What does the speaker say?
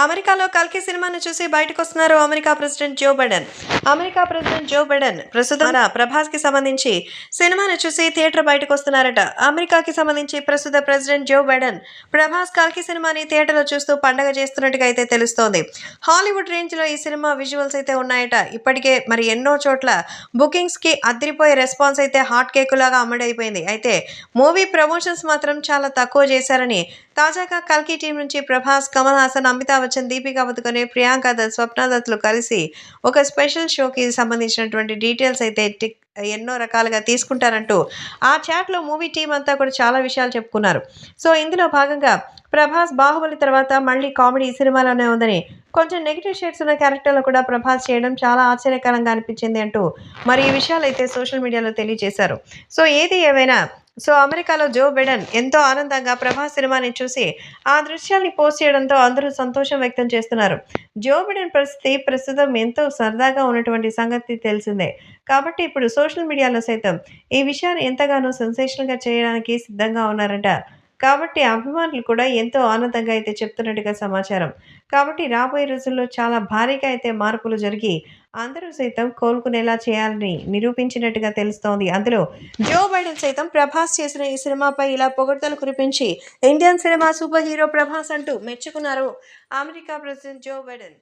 అమెరికాలో కల్కి సినిమాను చూసి బయటకు వస్తున్నారు America president Joe Biden. America president Joe Biden ప్రస్తుతం ప్రభాస్కి సంబంధించి సినిమాను చూసి థియేటర్ బయటకు వస్తున్నారట అమెరికాకి సంబంధించి ప్రస్తుత ప్రెసిడెంట్ జో బైడెన్ ప్రభాస్ కల్కి సినిమాని థియేటర్లో చూస్తూ పండగ చేస్తున్నట్టుగా అయితే తెలుస్తోంది. హాలీవుడ్ రేంజ్లో ఈ సినిమా విజువల్స్ అయితే ఉన్నాయట. ఇప్పటికే మరి ఎన్నో చోట్ల బుకింగ్స్కి అదిరిపోయే రెస్పాన్స్ అయితే హాట్ కేకులాగా అమ్మడైపోయింది. అయితే మూవీ ప్రమోషన్స్ మాత్రం చాలా తక్కువ చేశారని తాజాగా కల్కి టీం నుంచి ప్రభాస్ కమల్ హాసన్ అమితాబ్ బచ్చన్ దీపికా పదుకొని ప్రియాంక దత్ స్వప్న దత్లు కలిసి ఒక స్పెషల్ షోకి సంబంధించినటువంటి డీటెయిల్స్ అయితే టిక్ ఎన్నో రకాలుగా తీసుకుంటారంటూ ఆ చాట్లో మూవీ టీం అంతా కూడా చాలా విషయాలు చెప్పుకున్నారు. సో ఇందులో భాగంగా ప్రభాస్ బాహుబలి తర్వాత మళ్ళీ కామెడీ సినిమాలోనే ఉందని కొంచెం నెగిటివ్ షేడ్స్ ఉన్న క్యారెక్టర్లు కూడా ప్రభాస్ చేయడం చాలా ఆశ్చర్యకరంగా అనిపించింది అంటూ మరి ఈ విషయాలు అయితే సోషల్ మీడియాలో తెలియజేశారు. సో ఏది ఏమైనా సో అమెరికాలో జో బిడెన్ ఎంతో ఆనందంగా ప్రభాస్ సినిమాని చూసి ఆ దృశ్యాన్ని పోస్ట్ చేయడంతో అందరూ సంతోషం వ్యక్తం చేస్తున్నారు. జో బిడెన్ పరిస్థితి ప్రస్తుతం ఎంతో సరదాగా ఉన్నటువంటి సంగతి తెలిసిందే. కాబట్టి ఇప్పుడు సోషల్ మీడియాలో సైతం ఈ విషయాన్ని ఎంతగానో సెన్సేషనల్గా చేయడానికి సిద్ధంగా ఉన్నారట. కాబట్టి అభిమానులు కూడా ఎంతో ఆనందంగా అయితే చెప్తున్నట్టుగా సమాచారం. కాబట్టి రాబోయే రోజుల్లో చాలా భారీగా అయితే మార్పులు జరిగి అందరూ సైతం కోలుకునేలా చేయాలని నిరూపించినట్టుగా తెలుస్తోంది. అందులో జో బైడెన్ సైతం ప్రభాస్ చేసిన ఈ సినిమాపై ఇలా పొగడ్తలు కురిపించి Indian cinema super hero Prabhas అంటూ మెచ్చుకున్నారు అమెరికా ప్రెసిడెంట్ జో బైడెన్.